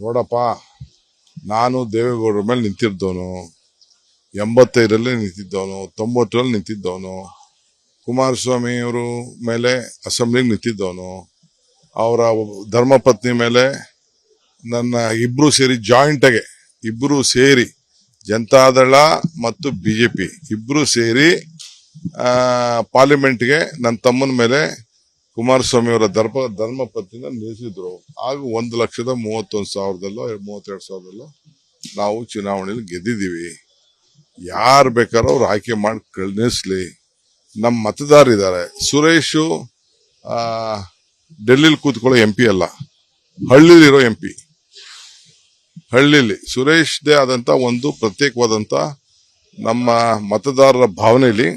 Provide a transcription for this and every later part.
ನೋಡಪ್ಪ ನಾನು ದೇವೇಗೌಡರ ಮೇಲೆ ನಿಂತಿದ್ದವನು ಎಂಬತ್ತೈದರಲ್ಲಿ ನಿಂತಿದ್ದವನು ತೊಂಬತ್ತರಲ್ಲಿ ನಿಂತಿದ್ದವನು ಕುಮಾರಸ್ವಾಮಿ ಅವರು ಮೇಲೆ ಅಸೆಂಬ್ಲಿಗೆ ನಿಂತಿದ್ದವನು ಅವರ ಧರ್ಮಪತ್ನಿ ಮೇಲೆ ನನ್ನ ಇಬ್ರು ಸೇರಿ ಜಾಯಿಂಟಾಗೆ ಇಬ್ರು ಸೇರಿ ಜನತಾದಳ ಮತ್ತು ಬಿಜೆಪಿ ಇಬ್ರು ಸೇರಿ ಆ, ಪಾರ್ಲಿಮೆಂಟ್ಗೆ ನನ್ನ ತಮ್ಮನ ಮೇಲೆ ಕುಮಾರಸ್ವಾಮಿ ಅವರ ಧರ್ಮ ಪತ್ನಿನ ನಿಲ್ಲಿಸಿದ್ರು ಆಗ ಒಂದು ಲಕ್ಷದ ಮೂವತ್ತೊಂದು ಸಾವಿರದಲ್ಲೋ, ಮೂವತ್ತೆರಡು ಸಾವಿರದಲ್ಲೋ ನಾವು ಚುನಾವಣೆಯಲ್ಲಿ ಗೆದ್ದಿದ್ದೀವಿ. ಯಾರು ಬೇಕಾದ್ರೂ ಅವ್ರು ಆಯ್ಕೆ ಮಾಡಿ ಕಳಿಸ್ಲಿ ನಮ್ಮ ಮತದಾರರಿದ್ದಾರೆ ಸುರೇಶು ಡೆಲ್ಲಿಲಿ ಕೂತ್ಕೊಳ್ಳೋ ಎಂ ಪಿ ಅಲ್ಲ. ಹಳ್ಳಿಲಿರೋ ಎಂ ಪಿ. ಹಳ್ಳಿಲಿ. ಸುರೇಶ್ದೇ ಆದಂಥ ಒಂದು ಪ್ರತ್ಯೇಕವಾದಂಥ ನಮ್ಮ ಮತದಾರರ ಭಾವನೆಯಲ್ಲಿ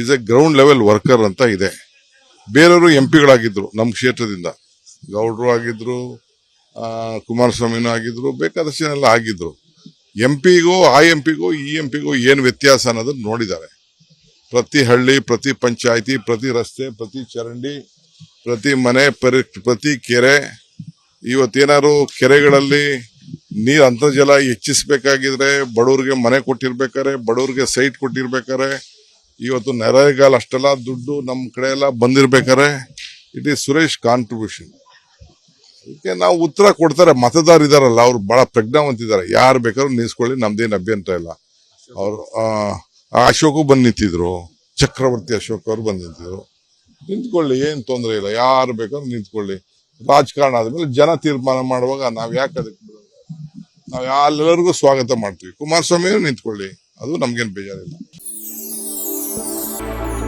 is a ground level worker ಅಂತ ಇದೆ. ಬೇರೆಯವರು ಎಂ ಪಿಗಳಾಗಿದ್ದರು ನಮ್ಮ ಕ್ಷೇತ್ರದಿಂದ. ಗೌಡ್ರು ಆಗಿದ್ರು ಆ, ಕುಮಾರಸ್ವಾಮಿನೂ ಆಗಿದ್ರು ಬೇಕಾದಷ್ಟು ಜನ ಎಲ್ಲ ಆಗಿದ್ರು. ಎಂ ಪಿಗೂ ಆ ಎಂ ಪಿಗೂ ಈ ಎಂ ಪಿಗೂ ಏನು ವ್ಯತ್ಯಾಸ ಅನ್ನೋದನ್ನು ನೋಡಿದ್ದಾರೆ. ಪ್ರತಿ ಹಳ್ಳಿ ಪ್ರತಿ ಪಂಚಾಯಿತಿ ಪ್ರತಿ ರಸ್ತೆ ಪ್ರತಿ ಚರಂಡಿ ಪ್ರತಿ ಮನೆ ಪರಿ ಪ್ರತಿ ಕೆರೆ ಇವತ್ತೇನಾದ್ರು ಕೆರೆಗಳಲ್ಲಿ ನೀರು ಅಂತರ್ಜಲ ಹೆಚ್ಚಿಸ್ಬೇಕಾಗಿದ್ರೆ ಬಡವ್ರಿಗೆ ಮನೆ ಕೊಟ್ಟಿರ್ಬೇಕಾರೆ ಬಡವ್ರಿಗೆ ಸೈಟ್ ಕೊಟ್ಟಿರ್ಬೇಕಾರೆ ಇವತ್ತು ನೆರೆಗಾಲ ಅಷ್ಟೆಲ್ಲ ದುಡ್ಡು ನಮ್ಮ ಕಡೆ ಎಲ್ಲ ಬಂದಿರ್ಬೇಕಾರೆ ಇಟ್ ಈಸ್ ಸುರೇಶ್ ಕಾಂಟ್ರಿಬ್ಯೂಷನ್ ಅದಕ್ಕೆ ನಾವು ಉತ್ತರ ಕೊಡ್ತಾರೆ, ಮತದಾರ ಇದಾರಲ್ಲ, ಅವ್ರು ಬಹಳ ಪ್ರಜ್ಞಾವಂತಿದ್ದಾರೆ ಯಾರು ಬೇಕಾದ್ರೂ ನಿಲ್ಸ್ಕೊಳ್ಳಿ ನಮ್ದೇನು ಅಭ್ಯಂತರ ಇಲ್ಲ. ಅವ್ರು ಅಶೋಕು ಬಂದು ನಿಂತಿದ್ರು, ಚಕ್ರವರ್ತಿ ಅಶೋಕ್ ಅವ್ರು ಬಂದು ನಿಂತಿದ್ರು. ನಿಂತ್ಕೊಳ್ಳಿ, ಏನು ತೊಂದರೆ ಇಲ್ಲ. ಯಾರು ಬೇಕಾದ್ರೂ ನಿಂತ್ಕೊಳ್ಳಿ. ರಾಜಕಾರಣ ಆದಮೇಲೆ ಜನ ತೀರ್ಮಾನ ಮಾಡುವಾಗ ನಾವು ಯಾಕೆ ಅದಕ್ಕೆ ನಾವು ಎಲ್ಲರಿಗೂ ಸ್ವಾಗತ ಮಾಡ್ತೀವಿ. ಕುಮಾರಸ್ವಾಮಿಯೂ ನಿಂತ್ಕೊಳ್ಳಿ. ಅದು ನಮ್ಗೇನು ಬೇಜಾರಿಲ್ಲ. Música